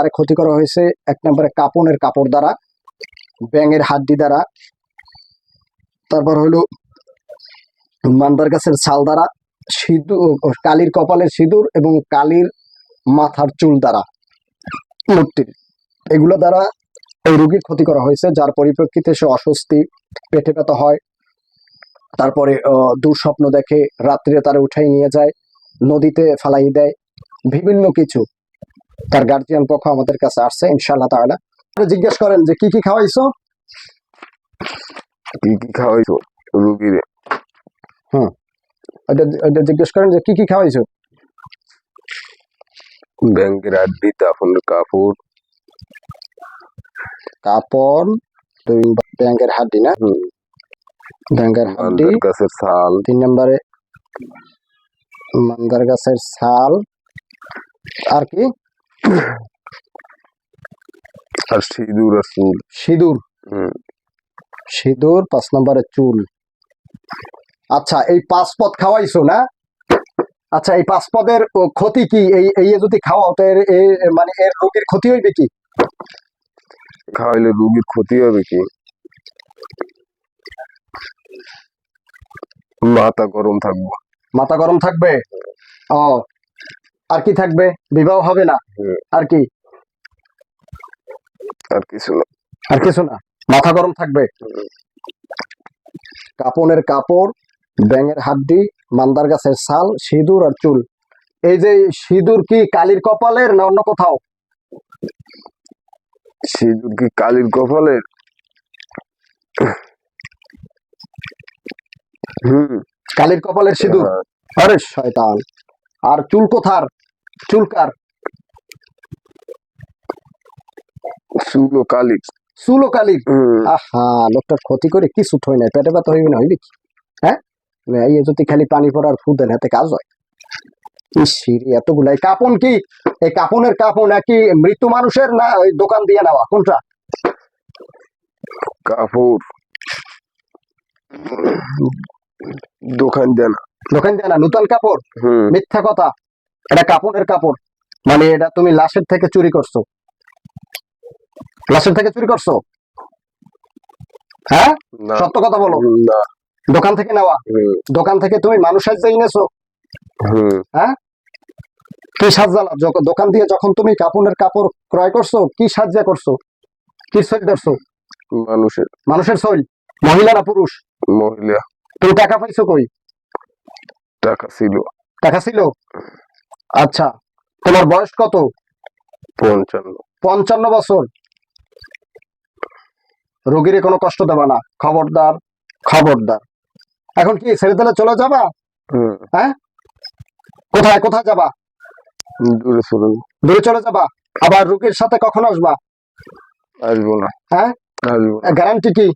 আর ক্ষতি করা হয়েছে। এক নম্বরে কাপনের কাপড় দ্বারা, ব্যাঙের হাড্ডি দ্বারা। তারপর হলো মান্দার গাছের ছাল দ্বারা, সিঁদুর কালির কপালের সিঁদুর এবং কালির মাথার চুল দ্বারা মূর্তির। এগুলো দ্বারা এই রোগীর ক্ষতি করা হয়েছে, যার পরিপ্রেক্ষিতে সে অস্বস্তি, পেটে ব্যথা হয়। তারপরে দুঃস্বপ্ন দেখে রাত্রে তারা উঠাই নিয়ে যায়, নদীতে ফালাই দেয়, বিভিন্ন কিছু। তার গার্জিয়ান পক্ষ আমাদের কাছে আসছে ইনশাআল্লাহ তাআলা। আপনি জিজ্ঞেস করেন যে কি কি খাওয়াইছো? কি কি খাওয়াইছো? রুগীরে। ওইটা ওইটা জিজ্ঞেস করেন যে কি কি খাওয়াইছো? ব্যাংকের আড্ডি তাফনের কাপড়। কাপড় ব্যাংকের হাড্ডি না? হুম, ব্যাংকের হাড্ডি। গাছের ছাল। তিন নম্বরে মান্দার গাছের ছাল। আর কি? আর সিঁদুর আর চুল। সিঁদুর? সিঁদুর পাঁচ নম্বরে চুল। আচ্ছা এই পাঁচ পদ খাওয়াইছো না? আচ্ছা এই পাঁচ পদের ক্ষতি কি? এই এই যদি খাওয়াও তো এর মানে এর রোগীর ক্ষতি হইবে কি? খাওয়াইলে রুগীর ক্ষতি হবে কি? মাথা গরম থাকব। মাথা গরম থাকবে? ও আর কি থাকবে? বিবাহ হবে না? আর কি? আর কিছু না। আর কিছু না? মাথা গরম থাকবে? কাপনের কাপড় ব্যাঙের হাড্ডি মান্দার গাছের ছাল সিঁদুর আর চুল। এই যে সিঁদুর কি কালির কপালের না অন্য কোথাও? সিঁদুর কি কালির কপালের? হুম। কালির কপালের সিঁদুর? হ্যাঁ, আরে শয়তান। আর চুল কোথার? চুলকার। আহা লোকটার ক্ষতি করে পেটে ব্যথা হইবে না হইবে কি? হ্যাঁ? এই যদি খালি পানি পড়ার ফুদেন হাতে কাজ হয়। ইসিরি এতগুলাই কাপন কি? এই কাপনের কাপন একই মৃত্যু মানুষের না ওই দোকান দিয়ে নেওয়া? কোনটা? কাপড়। দোকান দেন। দোকান দিয়ে না নূতন কাপড়? মিথ্যা কথা। এটা কাপড়ের কাপড়। মানে এটা তুমি লাশের থেকে চুরি করছ। লাশের থেকে চুরি করছ? হ্যাঁ? সত্য কথা বলো। দোকান থেকে নেওয়া? দোকান থেকে তুমি মানুষ সাহায্য এনেছো? হ্যাঁ? কি যখন দোকান দিয়ে যখন তুমি কাপড়ের কাপড় ক্রয় করছ কি সাজ্জা করছ? কি সইল ধরছো? মানুষের। মানুষের সইল মহিলা না পুরুষ? মহিলা। তুমি টাকা পাইছো কই? টাকা ছিল। টাকা ছিল? আচ্ছা তোমার বয়স কত? পঞ্চান্ন। পঞ্চান্ন বছর। রোগীরে কোনো কষ্ট দেবা না। খবরদার। খবরদার। এখন কি ছেড়ে দিলে চলে যাবা? হ্যাঁ? কোথায় কোথায় যাবা? দূরে চলে দূরে চলে যাবা? আবার রোগীর সাথে কখন আসবা? আসব না। হ্যাঁ? গ্যারান্টি কি?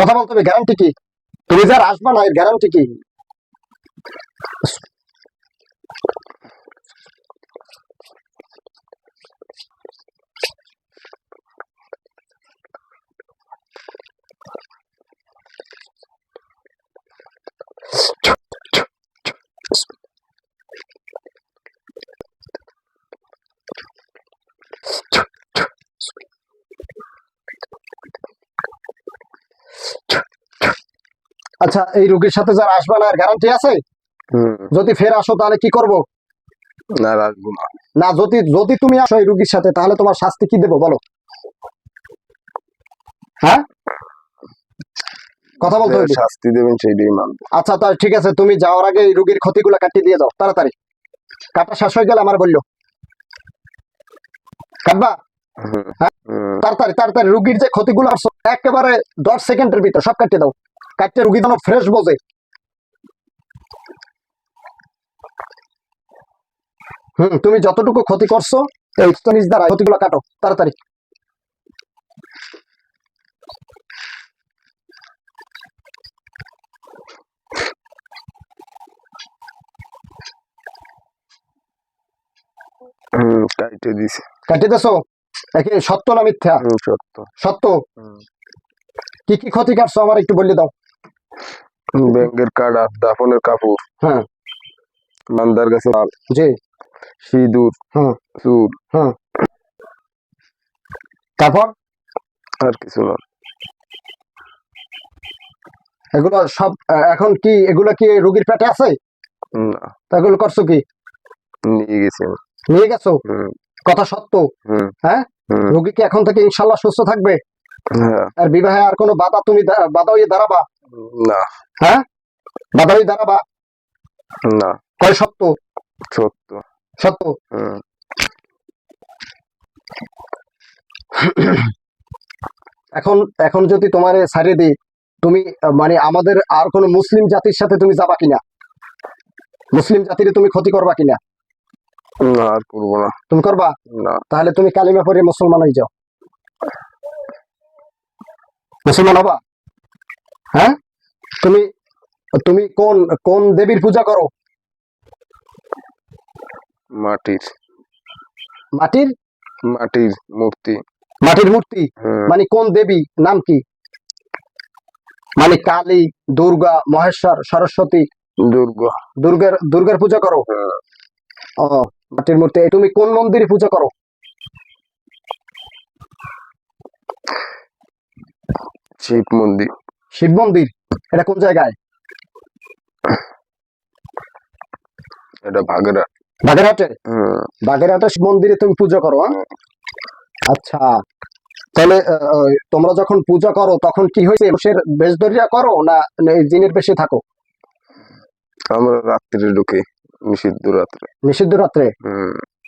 কথা বলতে হবে গ্যারান্টি কি? তুমি যার আসবা না এর গ্যারান্টি কি? আচ্ছা এই রোগীর সাথে যার আসবা না গ্যারান্টি আছে? যদি ফের আসো তাহলে কি করব? না আর না। না যদি যদি তুমি আসো এই রুগীর সাথে তাহলে তোমার শাস্তি কি দেবো বলো? হ্যাঁ? কথা বলতে হবে শাস্তি দেবেন সেইটাই মানবো। আচ্ছা তাহলে ঠিক আছে তুমি যাওয়ার আগে এই রুগীর ক্ষতিগুলো কাটিয়ে দিয়ে যাও তাড়াতাড়ি। কাটা শেষ হয়ে গেলে আমার বলল। কাটবা? হ্যাঁ? তাড়াতাড়ি তাড়াতাড়ি রুগীর যে ক্ষতিগুলো আসছে একেবারে দশ সেকেন্ডের ভিতর সব কাটিয়ে দাও। কাটতে রুগী যেন ফ্রেশ বোঝে। হুম তুমি যতটুকু ক্ষতি করছ এই নিজ দ্বারা ক্ষতিগুলো কাটো তাড়াতাড়ি। দিছে। কাটিয়ে দেছো? একে সত্য না মিথ্যা? সত্য। সত্য। কি কি ক্ষতি কাটছো আমার একটু বলে দাও। ব্যাংকের কার্ড দাফনের কাপড়। হ্যাঁ। মান্দার গাছে জি। সিঁদুর হুম। চুল তারপর? আর কিছু না। এগুলো সব এখন কি এগুলো কি রোগীর পেটে আছে? না। তা এগুলো করছ কি? নিয়ে গেছেন নিয়ে গেছো? কথা সত্য? হুম। হ্যাঁ? হুম। রোগী কি এখন থেকে ইনশাল্লাহ সুস্থ থাকবে? হ্যাঁ। আর বিবাহে আর কোনো বাধা তুমি বাধা হয়ে দাঁড়াবা? না। হ্যাঁ? বাধা হয়ে দাঁড়াবা? না। কয় সত্য? সত্য। সত্য। এখন এখন যদি তোমার ছাড়িয়ে দিই তুমি মানে আমাদের আর কোনো মুসলিম জাতির সাথে তুমি যাবা কিনা? মুসলিম জাতির তুমি ক্ষতি করবা কিনা? না আর করব না। তুমি করবা? না। তাহলে তুমি কালিমা পরে মুসলমান হয়ে যাও। মুসলমান হবা? হ্যাঁ? তুমি তুমি কোন কোন দেবীর পূজা করো? মাটির। মাটির? মাটির মূর্তি। মাটির মূর্তি? হুম মানে কোন দেবী? নাম কি? মানে কালী দুর্গা মহেশ্বর সরস্বতী? দুর্গা। দুর্গার দুর্গার পূজা করো? হ্যাঁ। ও মাটির মূর্তি। তুমি কোন মন্দিরে পূজা করো? শিব মন্দির। শিব মন্দির? এটা কোন জায়গায়? এটা ভাগরা বাগেরহাটে? হুম। বাগেরহাটে মন্দিরে তুমি পূজা করো হ্যাঁ? আচ্ছা। তাহলে তোমরা যখন পূজা করো তখন কি হয়েছে মানুষের বেশ দরিয়া করো না জিনের বেশে থাকো? আমরা রাত্রে ঢুকি নিষিদ্ধ রাত্রে। নিষিদ্ধ রাত্রে?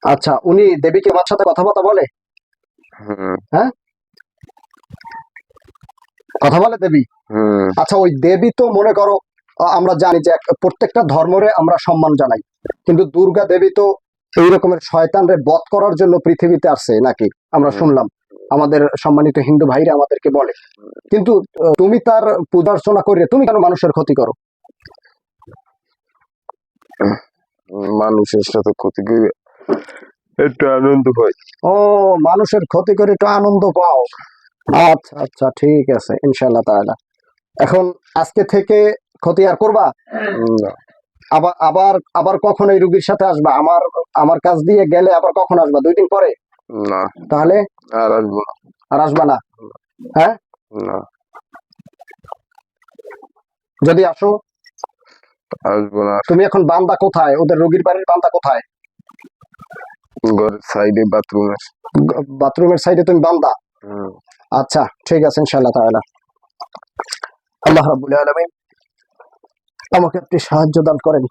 আচ্ছা উনি দেবীকে আমার সাথে কথাবার্তা বলে? হ্যাঁ? কথা বলে দেবী? আচ্ছা ওই দেবী তো মনে করো আমরা জানি যে প্রত্যেকটা ধর্মরে আমরা সম্মান জানাই। কিন্তু দুর্গা দেবী তো এই রকমের শয়তানরে বধ করার জন্য পৃথিবীতে আসছে নাকি? আমরা শুনলাম। আমাদের সম্মানিত হিন্দু ভাইরা আমাদেরকে বলে। কিন্তু তুমি তার পূজা অর্চনা করে তুমি কেন মানুষের ক্ষতি করো? মানুষের সাথে ক্ষতি করে একটু আনন্দ হয় ও মানুষের ক্ষতি করে একটু আনন্দ পাও। আচ্ছা আচ্ছা ঠিক আছে ইনশাল্লাহ তাআলা। এখন আজকে থেকে ক্ষতি আর করবা? না। আবার আবার আবার কখন এই রুগীর সাথে আসবা? আমার আমার কাছ দিয়ে গেলে আবার কখন আসবা? দুই দিন পরে? না। তাহলে? আর আসব না। আর আসবা না? না। যদি আসো। আসব না। তুমি এখন বান্দা কোথায়? ওদের রোগীর বাড়ির বান্দা কোথায়? ঘরের সাইডে বাথরুমের। বাথরুমের সাইডে তুমি বান্দা? আচ্ছা ঠিক আছে ইনশাআল্লাহ তাআলা। আল্লাহ রাব্বুল আলামিন আমাকে আপনি সাহায্য দান করেন।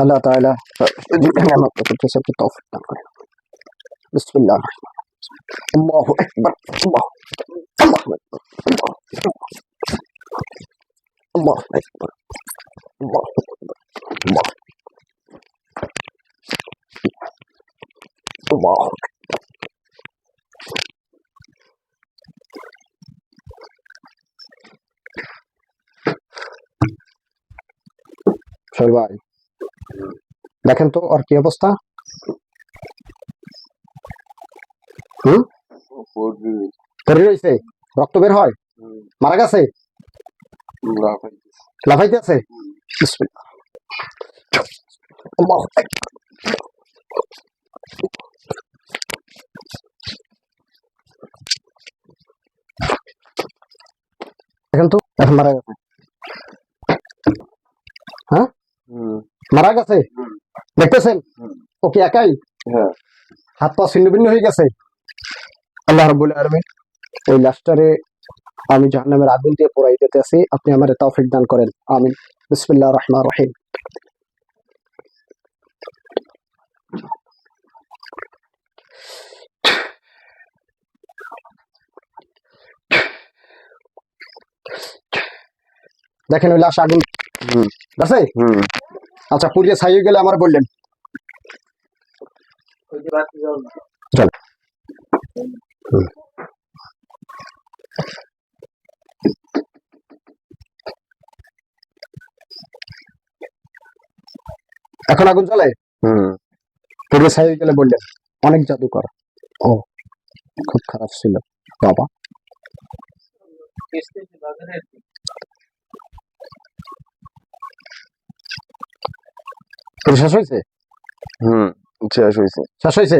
আল্লাহ দান করেন। বিসমিল্লাহ। শোল ভাই। দেখেন তো আর কি অবস্থা? রক্ত বের হয়? মারা গেছে? লাফাইতে আছে। দেখেন তো, এখন মারা গেছে হুম মারা গেছে? দেখতেছেন। ও কি একাই? হ্যাঁ। হাত পা ছিন্ন ভিন্ন হয়ে গেছে? আল্লাহ রাব্বুল আলামিন ওই লাশটারে আমি জাহান্নামের আগুন দিয়ে পোড়াই দিতে আছি। আপনি আমার তৌফিক দান করেন। আমিন। বিসমিল্লাহির রহমানির রহিম। দেখেন ওই লাশ আগুন। হুম। আছে? হুম। আচ্ছা পুড়িয়ে ছাই গেলে আমার বললেন। চল। এখন আগুন জ্বলে? হুম। পুড়িয়ে গেলে বললেন অনেক জাদুকর। ও খুব খারাপ ছিল। বাবা। শেষ হয়েছে? হুম শেষ হয়েছে। শেষ হয়েছে?